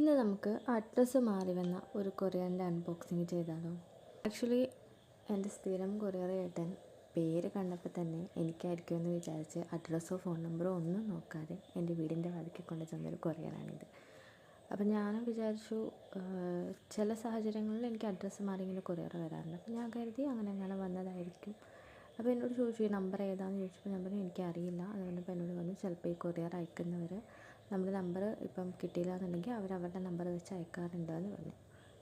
ഇന്ന് നമുക്ക് അഡ്രസ്സ് മാറി വന്ന ഒരു കൊറിയറിന്റെ അൺബോക്സിങ് ചെയ്താലോ. ആക്ച്വലി എന്റെ സ്ഥിരം കൊറിയർ ഏട്ടൻ പേര് കണ്ടപ്പോൾ തന്നെ എനിക്കായിരിക്കും എന്ന് വിചാരിച്ച് അഡ്രസ്സോ ഫോൺ നമ്പറോ ഒന്നും നോക്കാതെ എന്റെ വീടിന്റെ വാതിക്കൽ കൊണ്ട് ചെന്നൊരു കൊറിയറാണിത്. അപ്പം ഞാനും വിചാരിച്ചു ചില സാഹചര്യങ്ങളിൽ എനിക്ക് അഡ്രസ്സ് മാറി ഇങ്ങനെ കൊറിയർ വരാറുണ്ട്. അപ്പം ഞാൻ കരുതി അങ്ങനെ അങ്ങനെ വന്നതായിരിക്കും. അപ്പോൾ എന്നോട് ചോദിച്ചു ഈ നമ്പർ ഏതാണെന്ന് ചോദിച്ചപ്പോൾ ഞാൻ എനിക്കറിയില്ല. അതുകൊണ്ടിപ്പോൾ എന്നോട് പറഞ്ഞു ചിലപ്പോൾ ഈ കൊറിയർ അയക്കുന്നവർ നമ്മുടെ നമ്പർ ഇപ്പം കിട്ടിയില്ല എന്നുണ്ടെങ്കിൽ അവർ അവരുടെ നമ്പർ വെച്ച് അയക്കാറുണ്ട് എന്ന് പറഞ്ഞു.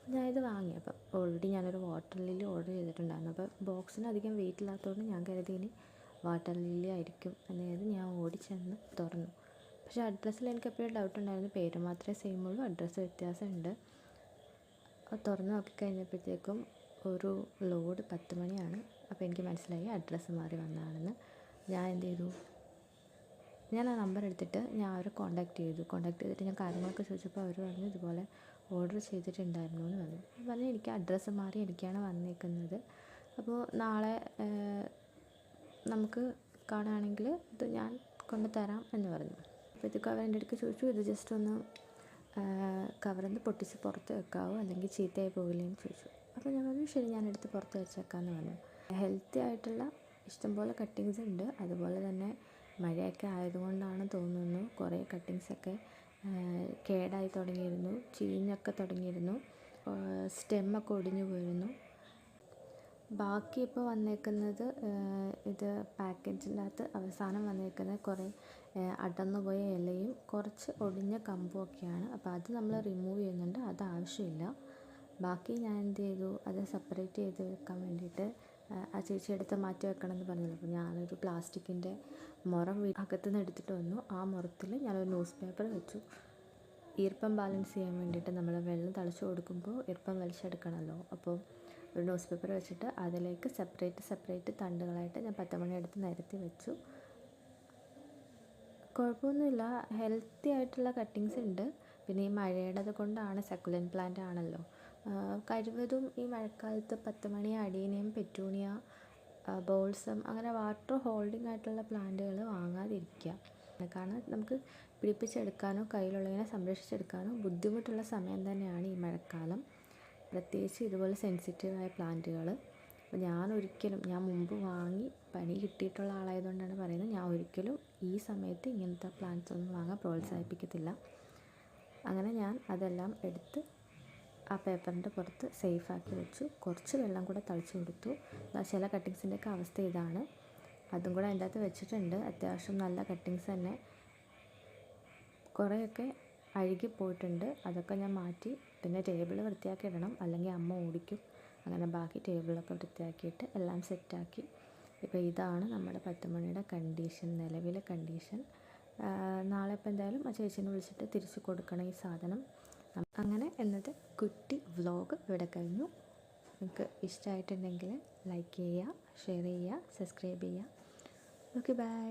ഞാനിത് വാങ്ങി. അപ്പം ഓൾറെഡി ഞാനൊരു വാട്ടർ ലില്ലി ഓർഡർ ചെയ്തിട്ടുണ്ടായിരുന്നു. അപ്പോൾ ബോക്സിന് അധികം വെയിറ്റ് ഇല്ലാത്തതുകൊണ്ട് ഞാൻ കരുതി ഇനി വാട്ടർ ലില്ലി ആയിരിക്കും എന്ന് കരുതി ഞാൻ ഓടി ചെന്ന് തുറന്നു. പക്ഷേ അഡ്രസ്സിൽ എനിക്ക് എപ്പോഴും ഡൗട്ട് ഉണ്ടായിരുന്നു. പേര് മാത്രമേ സെയിം ഉള്ളൂ. അഡ്രസ്സ് വ്യത്യാസമുണ്ട്. തുറന്ന് നോക്കിക്കഴിഞ്ഞപ്പോഴത്തേക്കും ഒരു ലോഡ് പത്ത് മണിയാണ്. അപ്പോൾ എനിക്ക് മനസ്സിലായി. അഡ്രസ്സ് മാറി വന്നതാണെന്ന്. ഞാൻ എന്ത് ചെയ്തു? ഞാൻ ആ നമ്പർ എടുത്തിട്ട് ഞാൻ അവരെ കോൺടാക്ട് ചെയ്തു. കോൺടാക്ട് ചെയ്തിട്ട് ഞാൻ കാര്യങ്ങളൊക്കെ ചോദിച്ചപ്പോൾ അവർ പറഞ്ഞു ഇതുപോലെ ഓർഡർ ചെയ്തിട്ടുണ്ടായിരുന്നു എന്ന് പറഞ്ഞു. അപ്പോൾ പറഞ്ഞു എനിക്ക് അഡ്രസ്സ് മാറി എനിക്കാണ് വന്നേക്കുന്നത്. അപ്പോൾ നാളെ നമുക്ക് കാണുകയാണെങ്കിൽ ഇത് ഞാൻ കൊണ്ട് തരാം എന്ന് പറഞ്ഞു. അപ്പോഴത്തേക്കും അവർ എന്റെ അടുക്ക് ചോദിച്ചു. ഇത് ജസ്റ്റ് ഒന്ന് കവറിൽ നിന്ന് പൊട്ടിച്ച് പുറത്ത് വെക്കാവോ? അല്ലെങ്കിൽ ചീത്തയായി പോകില്ലേ എന്ന് ചോദിച്ചു. അപ്പോൾ ഞാൻ പറഞ്ഞു ശരി ഞാൻ എടുത്ത് പുറത്ത് വെച്ചേക്കാമെന്ന് പറഞ്ഞു. ഹെൽത്തി ആയിട്ടുള്ള ഇഷ്ടംപോലെ കട്ടിങ്സ് ഉണ്ട്. അതുപോലെ തന്നെ മഴയൊക്കെ ആയതുകൊണ്ടാണ് തോന്നുന്നു. കുറേ കട്ടിങ്സൊക്കെ കേടായി തുടങ്ങിയിരുന്നു. ചീഞ്ഞൊക്കെ തുടങ്ങിയിരുന്നു. സ്റ്റെമ്മൊക്കെ ഒടിഞ്ഞു പോയിരുന്നു. ബാക്കി ഇപ്പോൾ വന്നേക്കുന്നത് ഇത് പാക്കേജിന്റെ അകത്ത് അവസാനം വന്നേക്കുന്നത് കുറേ ഏഹ്, അടർന്നു പോയ ഇലയും കുറച്ച് ഒടിഞ്ഞ കമ്പും ഒക്കെയാണ് അപ്പോൾ അത് നമ്മൾ റിമൂവ് ചെയ്യുന്നുണ്ട്. അത് ആവശ്യമില്ല. ബാക്കി ഞാൻ എന്ത് ചെയ്തു? അത് സെപ്പറേറ്റ് ചെയ്ത് വെക്കാൻ വേണ്ടിയിട്ട് ആ ചേച്ചി എടുത്ത് മാറ്റി വെക്കണം എന്ന് പറഞ്ഞല്ലോ? അപ്പോൾ ഞാനൊരു പ്ലാസ്റ്റിക്കിന്റെ മുറം അകത്ത് നിന്ന് എടുത്തിട്ട് വന്നു. ആ മുറത്തിൽ ഞാനൊരു ന്യൂസ് പേപ്പർ വെച്ചു. ഈർപ്പം ബാലൻസ് ചെയ്യാൻ വേണ്ടിയിട്ട് നമ്മൾ വെള്ളം തളിച്ചു കൊടുക്കുമ്പോൾ ഈർപ്പം വലിച്ചെടുക്കണമല്ലോ. അപ്പോൾ ഒരു ന്യൂസ് പേപ്പർ വെച്ചിട്ട് അതിലേക്ക് സെപ്പറേറ്റ് സെപ്പറേറ്റ് തണ്ടുകളായിട്ട് ഞാൻ പത്തുമണി എടുത്ത് നിരത്തി വെച്ചു. കുഴപ്പമൊന്നുമില്ല. ഹെൽത്തി ആയിട്ടുള്ള കട്ടിങ്സ് ഉണ്ട്. പിന്നെ ഈ മഴയുടേത് കൊണ്ടാണ് സക്കുലൻ പ്ലാന്റ് ആണല്ലോ. കഴിവതും ഈ മഴക്കാലത്ത് പത്ത് മണി അടീനിയം പെറ്റൂണിയ ബോൾസം അങ്ങനെ വാട്ടർ ഹോൾഡിംഗ് ആയിട്ടുള്ള പ്ലാന്റുകൾ വാങ്ങാതിരിക്കുക കാരണം നമുക്ക് പിടിപ്പിച്ചെടുക്കാനോ കയ്യിലുള്ളതിനെ സംരക്ഷിച്ചെടുക്കാനോ ബുദ്ധിമുട്ടുള്ള സമയം തന്നെയാണ് ഈ മഴക്കാലം. പ്രത്യേകിച്ച് ഇതുപോലെ സെൻസിറ്റീവായ പ്ലാന്റുകൾ അപ്പോൾ ഞാൻ ഒരിക്കലും ഞാൻ മുമ്പ് വാങ്ങി പണി കിട്ടിയിട്ടുള്ള ആളായതുകൊണ്ടാണ് പറയുന്നത് ഞാൻ ഒരിക്കലും ഈ സമയത്ത് ഇങ്ങനത്തെ പ്ലാന്റ്സ് ഒന്നും വാങ്ങാൻ പ്രോത്സാഹിപ്പിക്കത്തില്ല. അങ്ങനെ ഞാൻ അതെല്ലാം എടുത്ത് ആ പേപ്പറിന്റെ പുറത്ത് സേഫാക്കി വെച്ചു. കുറച്ച് വെള്ളം കൂടെ തളിച്ചു കൊടുത്തു. ചില കട്ടിങ്സിന്റെയൊക്കെ അവസ്ഥ ഇതാണ്. അതും കൂടെ അതിന്റെ അകത്ത് വെച്ചിട്ടുണ്ട്. അത്യാവശ്യം നല്ല കട്ടിങ്സ് തന്നെ. കുറേയൊക്കെ അഴുകി പോയിട്ടുണ്ട്. അതൊക്കെ ഞാൻ മാറ്റി പിന്നെ ടേബിൾ വൃത്തിയാക്കി ഇടണം. അല്ലെങ്കിൽ അമ്മ ഓടിക്കും. അങ്ങനെ ബാക്കി ടേബിളൊക്കെ വൃത്തിയാക്കിയിട്ട് എല്ലാം സെറ്റാക്കി. ഇപ്പോൾ ഇതാണ് നമ്മുടെ പത്തുമണിയുടെ കണ്ടീഷൻ നിലവിലെ കണ്ടീഷൻ. നാളെ ഇപ്പോൾ എന്തായാലും ആ ചേച്ചീനെ വിളിച്ചിട്ട് തിരിച്ചു കൊടുക്കണം ഈ സാധനം. അങ്ങനെ എന്നത് കുട്ടി വ്ലോഗ് ഇവിടെ കഴിഞ്ഞു. നിങ്ങൾക്ക് ഇഷ്ടമായിട്ടുണ്ടെങ്കിൽ ലൈക്ക് ചെയ്യുക ഷെയർ ചെയ്യുക സബ്സ്ക്രൈബ് ചെയ്യുക. Okay bye